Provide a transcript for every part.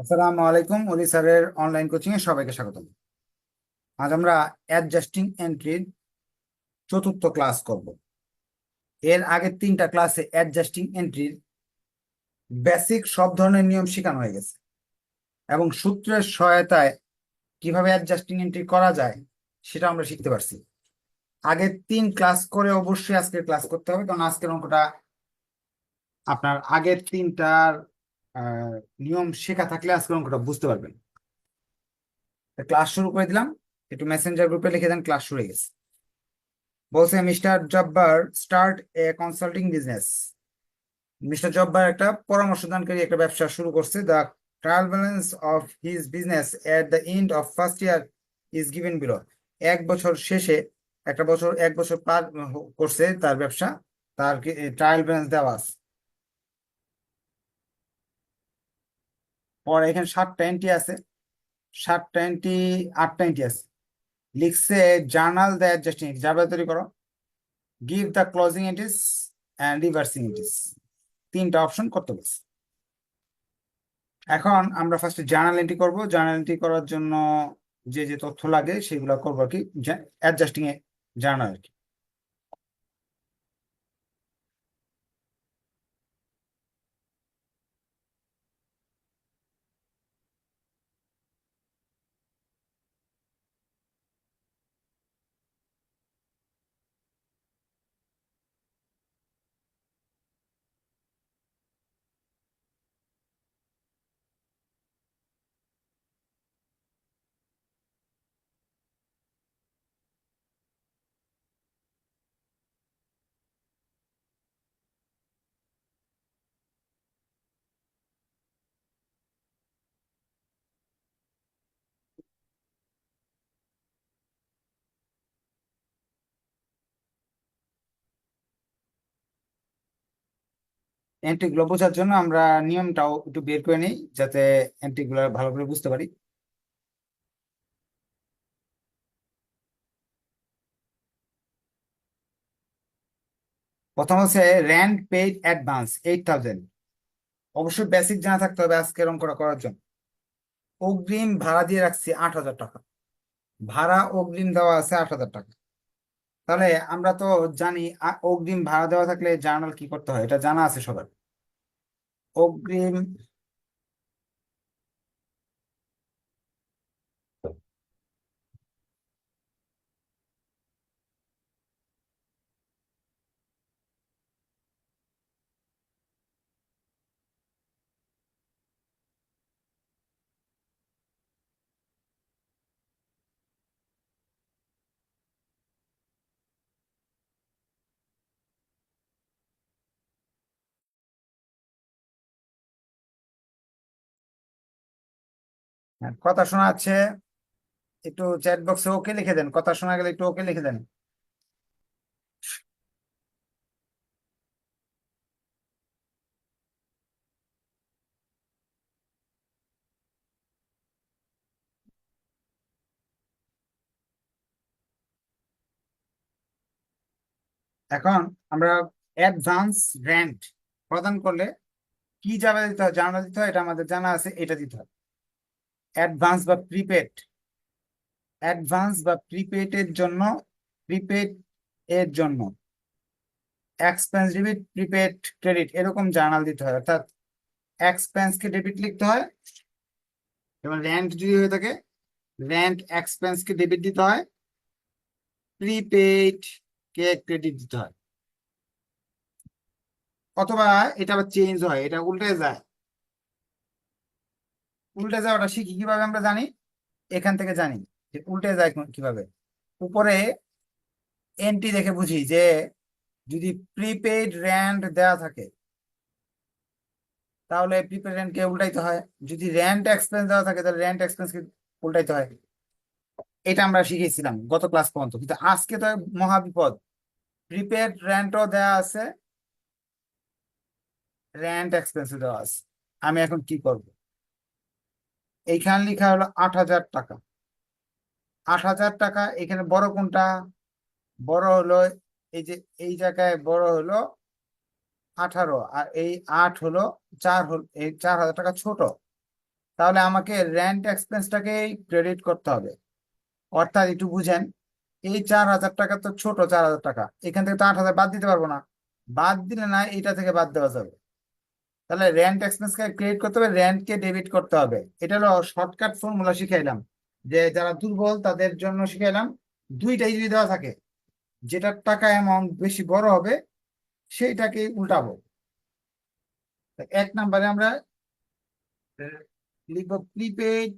আসসালামু আলাইকুম, অলি স্যারের অনলাইন কোচিং এ সবাইকে স্বাগত আজ আমরা অ্যাডজাস্টিং এন্ট্রির চতুর্থ ক্লাস করব। এর আগের তিনটা ক্লাসে অ্যাডজাস্টিং এন্ট্রির বেসিক সব ধরনের নিয়ম শেখানো হয়ে গেছে এবং সূত্রের সহায়তায় কীভাবে অ্যাডজাস্টিং এন্ট্রি করা যায় সেটা আমরা শিখতে পারছি। আগের তিন ক্লাস করে অবশ্যই আজকের ক্লাস করতে হবে, কারণ আজকের অঙ্কটা আপনার আগের তিনটার নিয়ম শেখা থাকলে আজকের অঙ্কটা বুঝতে পারবেন। ক্লাস শুরু করে দিলাম। একটু মেসেঞ্জার গ্রুপে লিখে দেন ক্লাস শুরু হয়ে গেছে। বলছে mister Jabbar start a consulting business mister Jabbar একটা পরামর্শদানকারী একটা ব্যবসা শুরু করছে। The trial balance of his business at the end of first year is given below এক বছর শেষে, একটা বছর, এক বছর পার করছে তার ব্যবসা। তার ট্রায়াল ব্যালেন্স দেওয়া আছে। পরে এখানে সাতটা এন্ট্রি আছে সাতটা এন্ট্রি আটটা এন্ট্রি আছে। লিখছে, জার্নাল দ্য অ্যাডজাস্টিং যাবে তৈরি করো। Give the closing entries and reversing entries তিনটা অপশন করতে বলছে। এখন আমরা ফার্স্টে জার্নাল এন্ট্রি করব। জার্নাল এন্ট্রি করার জন্য যে যে তথ্য লাগে সেগুলো করব আর কি। অ্যাডজাস্টিং এ জার্নাল আর কি। এন্ট্রি গুলো বোঝার জন্য আমরা নিয়মটাও একটু বের করে নিই, যাতে এন্ট্রি গুলো ভালো করে বুঝতে পারি। প্রথম হচ্ছে rent paid advance eight thousand অবশ্যই বেসিক জানা থাকতে হবে আজকের অঙ্কটা করার জন্য। অগ্রিম ভাড়া দিয়ে রাখছি আট হাজার টাকা। ভাড়া অগ্রিম দেওয়া আছে আট হাজার টাকা। তাহলে আমরা তো জানি অগ্রিম ভাড়া দেওয়া থাকলে জার্নাল কি করতে হয়? এটা জানা আছে সবার। অগ্রিম কথা শোনা যাচ্ছে একটু চ্যাট বক্সে ওকে লিখে দেন। কথা শোনা গেলে একটু ওকে লিখে দেন। এখন আমরা অ্যাডভান্স রেন্ট প্রদান করলে কি জানা দিতে হয়, জানা দিতে হয়, এটা আমাদের জানা আছে, এটা দিতে হয় অ্যাডভান্স বা প্রিপেড অ্যাডভান্স বা প্রিপেড এর জন্য প্রিপেড এর জন্য এক্সপেন্স ডেবিট প্রিপেড ক্রেডিট এরকম জার্নাল দিতে হয়। অর্থাৎ এক্সপেন্স কে ডেবিট লিখতে হয়, এবং রেন্ট যদি হয়ে থাকে রেন্ট এক্সপেন্স কে ডেবিট দিতে হয় প্রিপেড কে ক্রেডিট দিতে হয়। অথবা এটা আবার চেঞ্জ হয়, এটা উল্টে যায়। উল্টে যাওয়াটা শিখি কীভাবে আমরা জানি? এখান থেকে জানি যে উল্টে যায় কীভাবে? উপরে এন্ট্রি দেখে বুঝি যে যদি প্রিপেইড র্যান্ট দেওয়া থাকে, তাহলে প্রিপেইড র্যান্টকে উল্টাইতে হয়। যদি র্যান্ট এক্সপেন্স দেওয়া থাকে, তাহলে র্যান্ট এক্সপেন্সকে উল্টাইতে হয়। এটা আমরা শিখেছিলাম গত ক্লাস পর্যন্ত। কিন্তু আজকে তো মহা বিপদ। প্রিপেড র্যান্টও দেওয়া আছে র্যান্ট এক্সপেন্সও দেওয়া আছে। আমি এখন কি করব? এইখানে লেখা হলো আট হাজার টাকা। আট হাজার টাকা এখানে বড় কোনটা? বড় হলো এই যে এই জায়গায় বড় হলো আঠারো আর এই আট হলো চার হল, এই চার হাজার টাকা ছোট। তাহলে আমাকে র্যান্ট এক্সপেন্সটাকে ক্রেডিট করতে হবে। অর্থাৎ একটু বুঝেন, এই চার হাজার টাকা তো ছোট চার হাজার টাকা, এখান থেকে তো আট হাজার বাদ দিতে পারব না। বাদ দিলে না এটা থেকে বাদ দেওয়া যাবে। তাহলে র্যান্ট এক্সপেন্সকে ক্রেডিট করতে হবে রেন্টকে ডেবিট করতে হবে। এটা হলো শর্টকাট ফর্মুলা শিখাইলাম। যে যারা দুর্বল, তাদের জন্য শিখাইলাম। দুইটাই যদি দেওয়া থাকে, যেটার টাকা অ্যামাউন্ট বেশি বড় হবে সেইটাকে উল্টাবো। এক নাম্বারে আমরা লিখব prepaid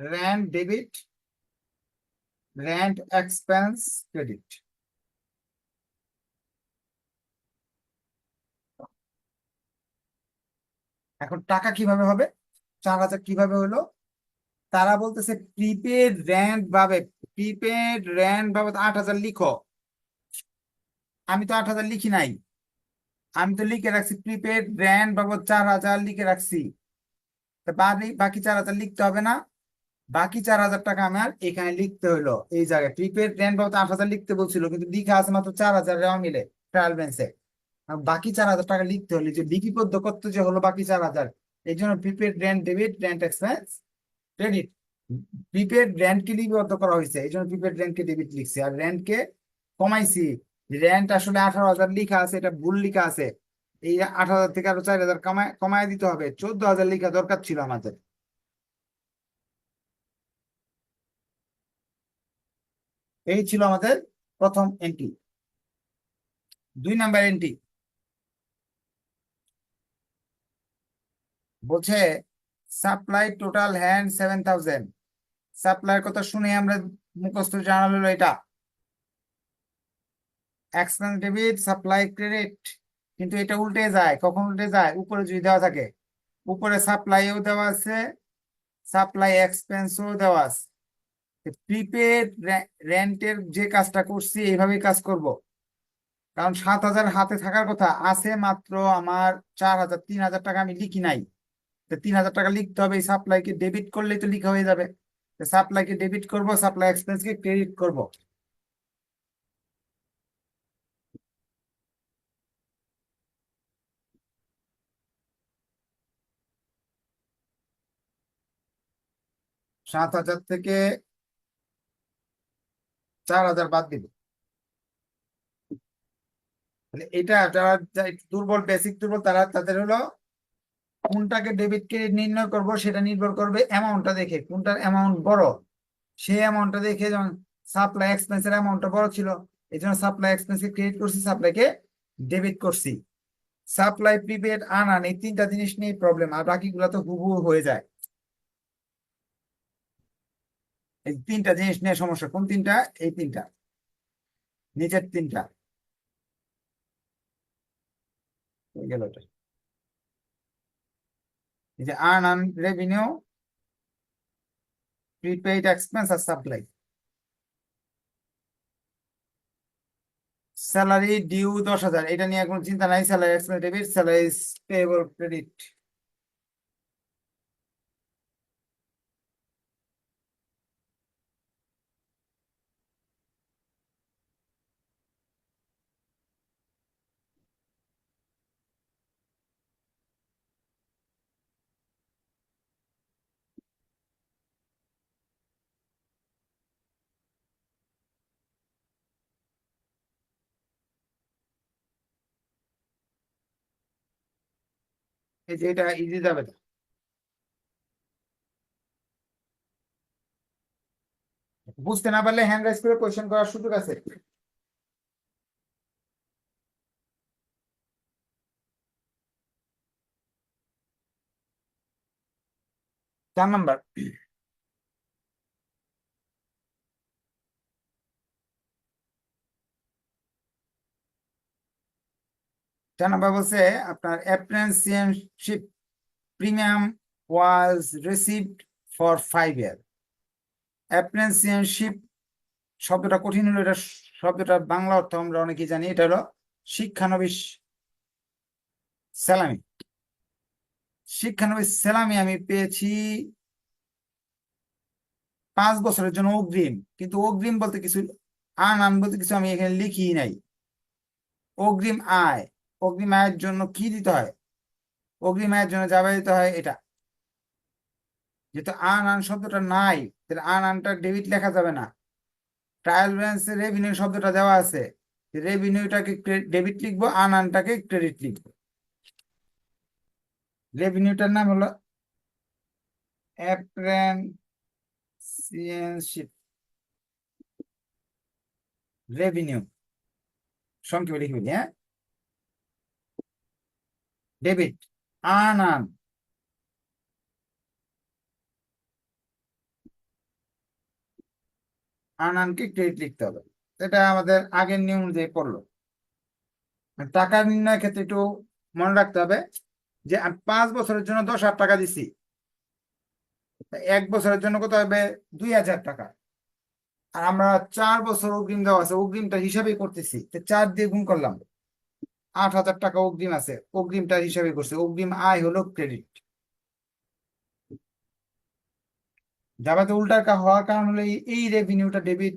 rent debit rent expense credit এখন টাকা কীভাবে হবে? চার হাজার কীভাবে হলো? তারা বলতেছে প্রিপেড র্যান্ড ভাবে প্রিপেড র্যান্ট বাবদ আট হাজার লিখো। আমি তো আট হাজার লিখি নাই। আমি তো লিখে রাখছি প্রিপেড র্যান্ড বাবদ চার হাজার লিখে রাখছি। বাকি চার হাজার লিখতে হবে না। বাকি চার হাজার টাকা আমার এখানে লিখতে হলো। এই জায়গায় প্রিপেড র্যান্ট বাবদ আট হাজার লিখতে বলছিল, কিন্তু লিখা আছে মাত্র চার হাজার রেওয়া মিলে ট্রায়াল বেঞ্চে বাকি চার হাজার টাকা লিখতে হলে যে লিপিবদ্ধ করতে যে হলো বাকি চার হাজার এই জন্য prepaid rent debit rent expense credit prepaid র্যান্টকে লিপিবদ্ধ করা হয়েছে, এই জন্য প্রিপেড র্যান্টকে ডেবিট লিখছি। আর র্যান্টকে কমাইছি র্যান্ট আসলে আঠারো হাজার লিখা আছে, এটা ভুল লিখা আছে। এই আট হাজার থেকে আরও চার হাজার কমায় কমায় দিতে হবে। চোদ্দ হাজার লিখা দরকার ছিল আমাদের। এই ছিল আমাদের প্রথম এন্ট্রি দুই নাম্বার এন্ট্রি বলছে supply total hand seven thousand সাপ্লাইয়ের কথা শুনে আমরা মুখস্থ জানালো এটা। এক্সপেন্স ডেবিট সাপ্লাই ক্রেডিট কিন্তু এটা উল্টে যায়, কখন উল্টে যায়? উপরে যদি দেওয়া থাকে। উপরে সাপ্লাইও দেওয়া আছে সাপ্লাই এক্সপেন্সও দেওয়া আছে। প্রিপেড রেন্টের যে কাজটা করছি, এইভাবেই কাজ করব। কারণ সাত হাজার হাতে থাকার কথা, আছে মাত্র আমার চার হাজার, তিন হাজার টাকা আমি লিখি নাই। তিন হাজার টাকা লিখতে হবে, এই সাপ্লাইকে ডেবিট করলেই তো লিখা হয়ে যাবে। সাপ্লাইকে ডেবিট করব সাপ্লাই এক্সপেন্সকে ক্রেডিট করব। সাত হাজার থেকে চার হাজার বাদ দিব। তাহলে এটা যারা দুর্বল বেসিক দুর্বল, তারা তাদের হলো কোনটাকে ডেবিট ক্রেডিট নির্ণয় করব সেটা নির্ভর করবে অ্যামাউন্টটা দেখে, কোনটার অ্যামাউন্ট বড়? সেই অ্যামাউন্টটা দেখে যেমন সাপ্লাই এক্সপেন্সের অ্যামাউন্টটা বড় ছিল, এই জন্য সাপ্লাই এক্সপেন্সকে ক্রেডিট করছি সাপ্লাইকে ডেবিট করছি। সাপ্লাই প্রিপেড আনান এই তিনটা জিনিস নিয়ে প্রবলেম আর বাকিগুলো তো হুবহু হয়ে যায়। এই তিনটা জিনিস নিয়ে সমস্যা, কোন তিনটা? এই তিনটা। নিচের তিনটা। গেল যে আর্ন আন রেভিনিউ প্রিপেইড এক্সপেন্স আর সাপ্লাই স্যালারি ডিউ দশ হাজার, এটা নিয়ে কোনো চিন্তা নাই salary expense debit salary payable credit এই যে এটা ইজি যাবে না বুঝতে না পারলে হ্যান্ড রাইজ করে কোয়েশ্চেন করার সুযোগ আছে? চার নাম্বার চার নাম্বার বলছে, আপনার apprenticeship premium was received for five year apprenticeship শব্দটা কঠিন হলো, এটা শব্দটা বাংলা অর্থ আমরা অনেকেই জানি, এটা হলো শিক্ষানবিশ সালামি শিক্ষানবিশ সালামি আমি পেয়েছি পাঁচ বছরের জন্য অগ্রিম, কিন্তু অগ্রিম বলতে কিছু আন আন বলতে কিছু আমি এখানে লিখি নাই। অগ্রিম আয়। অগ্রিম আয়ের জন্য কি দিতে হয়? অগ্রিম আয়ের জন্য যা দিতে হয় এটা। যেহেতু আন আন শব্দটা নাই, তাহলে আন আনটা ডেবিট লেখা যাবে না। ট্রায়াল ব্যালেন্স রেভিনিউ শব্দটা দেওয়া আছে। রেভিনিউটাকে ডেবিট লিখব, আন আনটাকে ক্রেডিট লিখব। রেভিনিউটার নাম হলো অ্যাপ্রেন্সিয়েনশিপ। রেভিনিউ। সংক্ষেপে লিখবি হ্যাঁ? ডেবিট আন আন আনানকে ক্রেডিট লিখতে হবে। এটা আমাদের আগের নিয়ম অনুযায়ী পড়ল। টাকা নির্ণয়ের ক্ষেত্রে একটু মনে রাখতে হবে যে পাঁচ বছরের জন্য দশ হাজার টাকা দিছি। এক বছরের জন্য কত হবে? দুই হাজার টাকা। আর আমরা চার বছর অগ্রিম দেওয়া আছে, অগ্রিমটা হিসাবেই করতেছি। চার দিয়ে গুণ করলাম। আট হাজার টাকা অগ্রিম আছে। অগ্রিমটা হিসাবে করছে। অগ্রিম আয় হলো ক্রেডিট জাভাতে উল্টার কা হওয়ার কারণ হলো এই রেভিনিউটা ডেবিট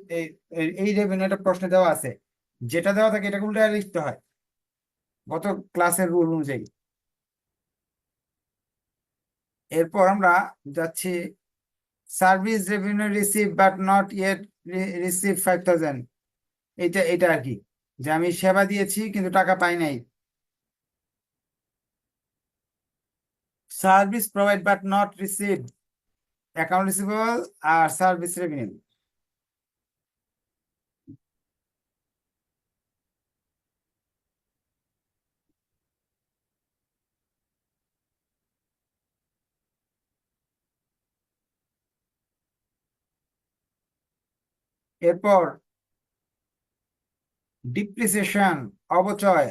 এই রেভিনিউটা প্রশ্নে দেওয়া আছে। যেটা দেওয়া থাকে এটাকে উল্টা লিখতে হয়। গত ক্লাসের রুল অনুযায়ী। এরপর আমরা যাচ্ছি service revenue receive but not yet receive five thousand এটা এটা আর কি। যে আমি সেবা দিয়েছি, কিন্তু টাকা পাই নাই। Service provide but not receive account receivable R service revenue এরপর ডিপ্রিসিয়েশন অবচয়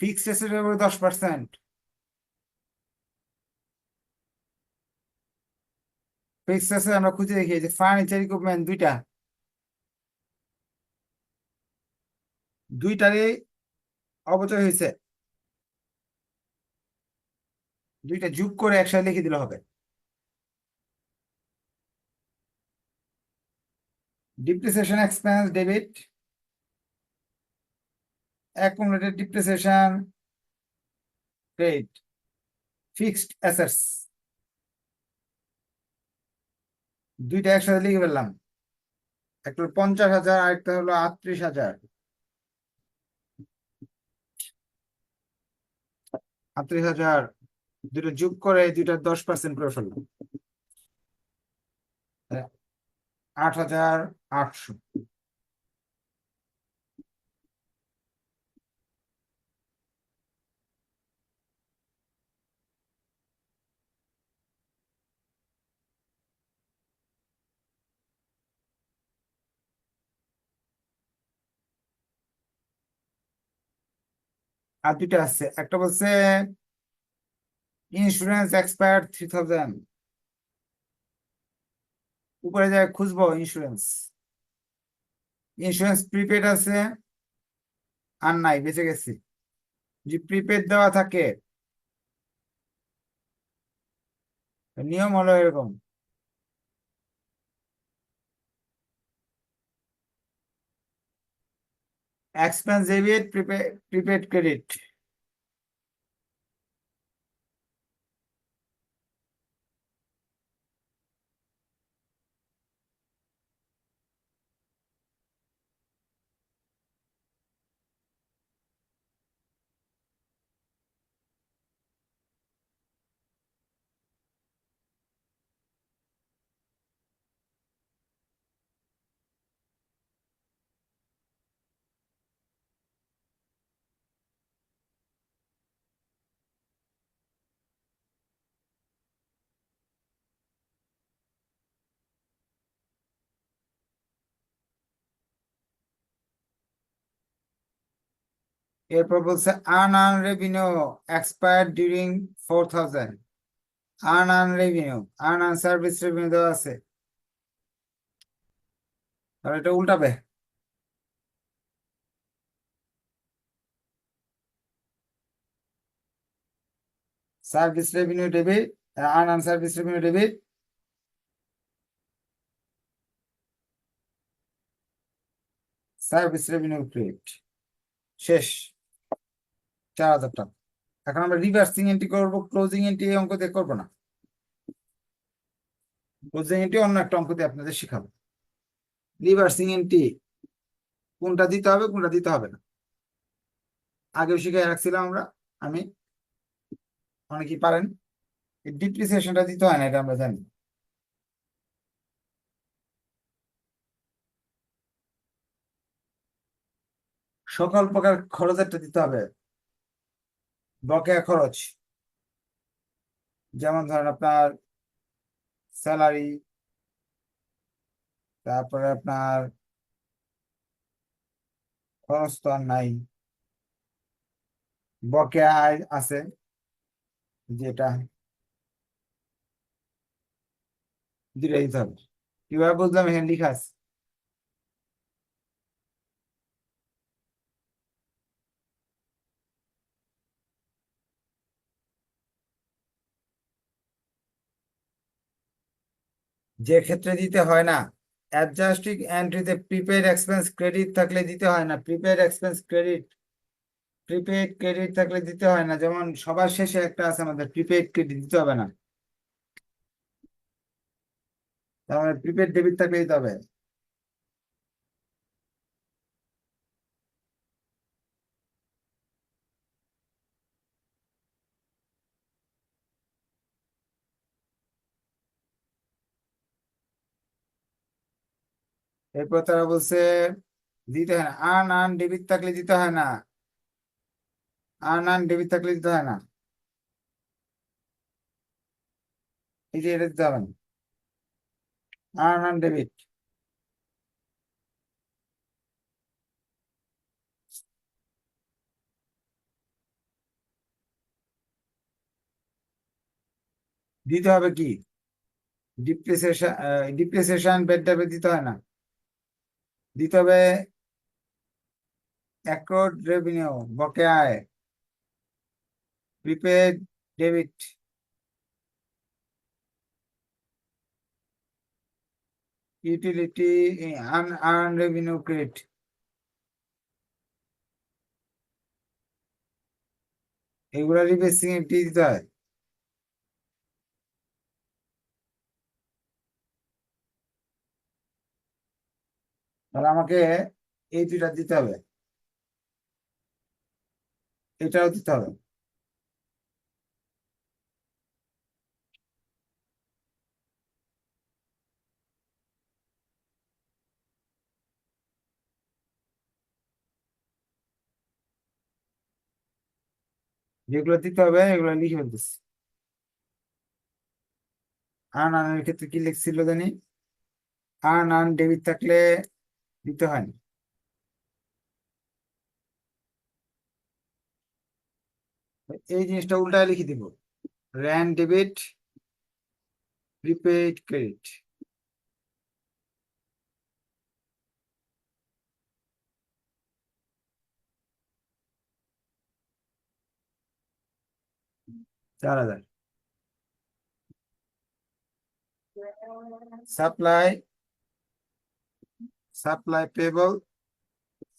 ফিক্সড এসেটের উপর দশ পার্সেন্ট আমরা খুঁজে দেখি যে ফার্নিচার ইকুইপমেন্ট দুইটা। দুইটারই অবচয় হয়েছে। দুইটা যোগ করে একসাথে লিখে দিলে হবে। Depreciation expense debit accumulated depreciation credit fixed assets. দুইটা একসাথে লিখে ফেললাম। একটা হলো পঞ্চাশ হাজার আরেকটা হলো আটত্রিশ হাজার। আটত্রিশ হাজার দুটো যোগ করে দুইটা দশ পার্সেন্ট করে ফেললাম। আট হাজার আটশো। আর দুইটা আছে। একটা বলছে ইন্স্যুরেন্স এক্সপায়ার থ্রি থাউজেন্ড উপরে যায়, খুঁজবো ইন্স্যুরেন্স ইন্স্যুরেন্স প্রিপেড আছে, আর নাই, বেঁচে গেছি। যে প্রিপেড দেওয়া থাকে, নিয়ম হলো এরকম। এক্সপেন্স ডেবিট প্রিপেড ক্রেডিট এরপর বলছে আন আন revenue expire during four thousand আন আন রেভিনিউ আন আন সার্ভিস রেভিনিউ দেওয়া আছে। তাহলে এটা উল্টাবে। সার্ভিস রেভিনিউ ডেবিট আন আন service revenue debit service revenue credit শেষ। চার হাজার টাকা। এখন আমরা রিভার্সিং এন্ট্রি করব ক্লোজিং এন্ট্রি এই অঙ্ক দিয়ে করব না। ক্লোজিং এন্ট্রি অন্য একটা অঙ্ক দিয়ে আপনাদের শেখাবো। রিভার্সিং এন্ট্রি কোনটা দিতে হবে, কোনটা দিতে হবে না। আগেও শিখে রাখছিলাম আমরা, আমি। অনেকেই পারেন। ডিপ্রিসিয়েশনটা দিতে হয় না, এটা আমরা জানি। সকল প্রকার খরচেরটা দিতে হবে। বকেয়া খরচ। যেমন ধরেন আপনার স্যালারি, তারপরে আপনার খরচ তো আর নাই, বকেয়া আয় আছে যেটা দিতে হবে। কীভাবে বুঝলাম? এখানে আছে যে ক্ষেত্রে দিতে হয় না। অ্যাডজাস্টিং এন্ট্রিতে প্রিপেড এক্সপেন্স ক্রেডিট থাকলে দিতে হয় না। Prepaid expense credit prepaid credit থাকলে দিতে হয় না। যেমন সবার শেষে একটা আছে আমাদের প্রিপেড ক্রেডিট দিতে হবে না। তাহলে প্রিপেড ডেবিট থাকলে দিতে হবে। এরপর তারা বলছে, দিতে হয় না। আন আন ডেবিট থাকলে দিতে হয় না। আন আন ডেবিট থাকলে দিতে হয় না। এই যে এটা দিতে হবে না। আন আন ডেবিট দিতে হবে কি? ডিপ্রিসিয়েশন ডিপ্রেসেশন বেড দিতে হয় না। দিতে হবে অ্যাক্রোড রেভিনিউ বকেয়া আয় প্রিপেড ডেবিট ইউটিলিটি আন রেভিনিউ ক্রেডিট এগুলা রিবেসিং এন্ট্রি দিতে হয়। তাহলে আমাকে এই দুইটা দিতে হবে। এটাও দিতে হবে। যেগুলো দিতে হবে, এগুলো লিখে ফেলতেছি। আন আনের ক্ষেত্রে কি লিখছিল জানি আন আন ডেবিট থাকলে দিতে হয় না এই জিনিসটা উল্টায় লিখে দিব। র্যান ডেবিট প্রিপেড ক্রেডিট চার হাজার। Supply supply payable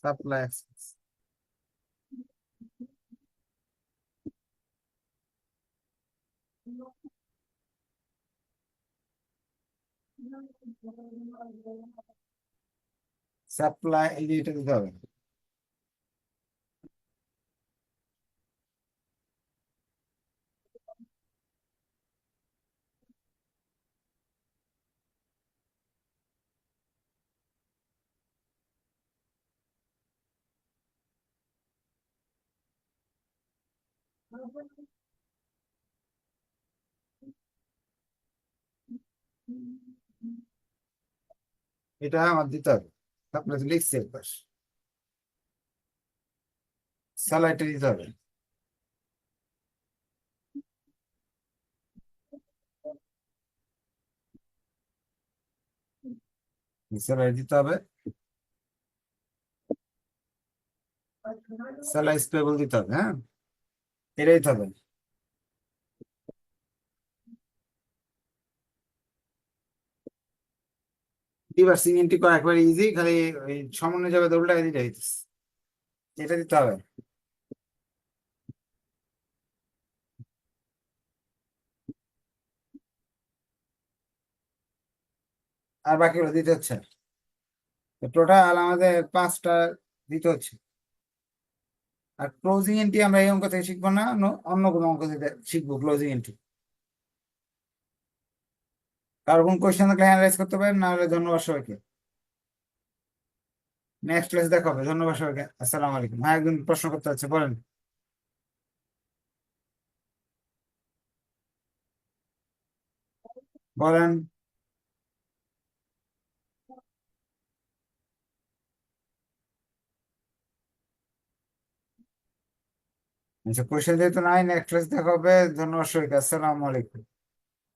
supply expense supply এই যে এটা আমার দিতে হবে। তারপরে তো লিখছি একবার। স্যালাইটা দিতে হবে। স্যালাই দিতে হবে। স্যালাই স্টেবল দিতে হবে হ্যাঁ? এটাই হবে এবার সিমেন্টটি করা একবার ইজি খালি ওই সামান্য যাবে দৌড়টা দিতে হইতেছে। এটা দিতে হবে। আর বাকিগুলো দিতে হচ্ছে। টোটাল আমাদের পাঁচটা দিতে হচ্ছে। আর ক্লোজিং এন্ট্রি আমরা এই অঙ্ক থেকে শিখব না, অন্য কোনো অঙ্ক থেকে শিখব ক্লোজিং এন্ট্রি কারও কোন কোয়েশ্চেন থাকলে অ্যানালাইজ করতে পারেন, না হলে ধন্যবাদ সবাইকে। নেক্সট ক্লাস দেখা হবে ধন্যবাদ সবাইকে। আসসালামু আলাইকুম। হ্যাঁ একজন প্রশ্ন করতে আছে বলেন। বলেন। আচ্ছা কোয়েশ্চেন যেহেতু নাই নেক্সট ক্লাস দেখা হবে ধন্যবাদ সবাইকে। আসসালামু আলাইকুম।